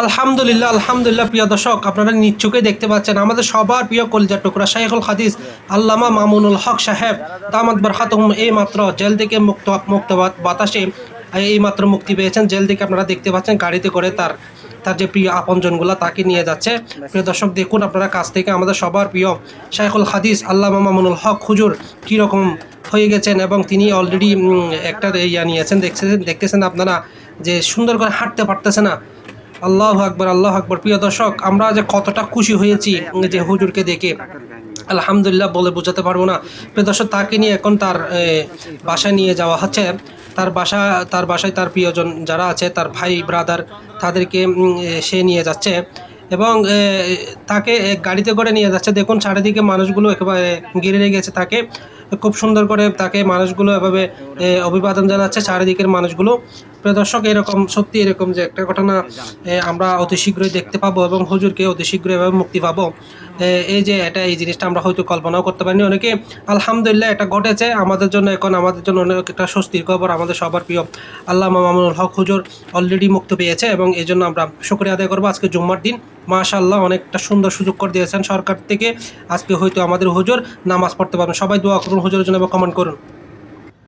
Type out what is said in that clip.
আলহামদুলিল্লাহ আলহামদুলিল্লাহ, প্রিয় দর্শক, আপনারা নিচ্ছুকে দেখতে পাচ্ছেন আমাদের সবার প্রিয় কলিজার টুকরা, শাইখুল হাদিস, আল্লামা মামুনুল হক সাহেব তামাদ বরহাতহম এই মাত্র জেল থেকে মুক্ত মুক্ত বাতাসে এই মাত্র মুক্তি পেয়েছেন। জেল থেকে আপনারা দেখতে পাচ্ছেন গাড়িতে করে তার তার যে প্রিয় আপনজনগুলো, তাকে নিয়ে যাচ্ছে। প্রিয় দর্শক, দেখুন আপনারা কাছ থেকে আমাদের সবার প্রিয় শাইখুল হাদিস, আল্লামা মামুনুল হক হুজুর কীরকম হয়ে গেছেন এবং তিনি অলরেডি একটা ইয়া নিয়েছেন। দেখছেন, দেখতেছেন আপনারা যে সুন্দর করে হাঁটতে পারতেছে না। আল্লাহ আকবর আল্লাহ আকবর। প্রিয় দর্শক, আমরা যে কতটা খুশি হয়েছি যে হুজুরকে দেখে, আলহামদুলিল্লাহ বলে বোঝাতে পারব না। প্রিয় দর্শক, তাকে নিয়ে এখন তার বাসায় নিয়ে যাওয়া হচ্ছে। তার বাসা, তার বাসায় তার প্রিয়জন যারা আছে, তার ভাই ব্রাদার তাদেরকে সে নিয়ে যাচ্ছে। এবং তাকে গাড়িতে করে নিয়ে যাচ্ছে। দেখুন, চারিদিকে মানুষগুলো একেবারে ঘিরে রেখেছে তাকে। খুব সুন্দর করে তাকে মানুষগুলো এভাবে অভিবাদন জানাচ্ছে চারিদিকের মানুষগুলো। প্রিয় দর্শক, এরকম, সত্যি এরকম যে একটা ঘটনা আমরা অতি শীঘ্রই দেখতে পাবো এবং হুজুরকে অতি শীঘ্রই এভাবে মুক্তি পাবো। এই যে এটা, এই জিনিসটা আমরা হয়তো কল্পনাও করতে পারিনি। অনেকে, আলহামদুলিল্লাহ, এটা ঘটেছে। আমাদের জন্য এখন, আমাদের জন্য অনেক একটা স্বস্তির খবর। আমাদের সবার প্রিয় আল্লাহ মামুনুল হক হুজুর অলরেডি মুক্তি পেয়েছে এবং এই জন্য আমরা শুক্রিয়া আদায় করব আজকে জুম্মার দিন। মাশাল্লাহ অনেকটা সুন্দর সুযোগ করে দিয়েছেন সরকার থেকে। আজকে হয়তো আমাদের হুজুর নামাজ পড়তে পারবেন। সবাই দোয়া করুন হুজুরের জন্য এবং কমেন্ট করুন।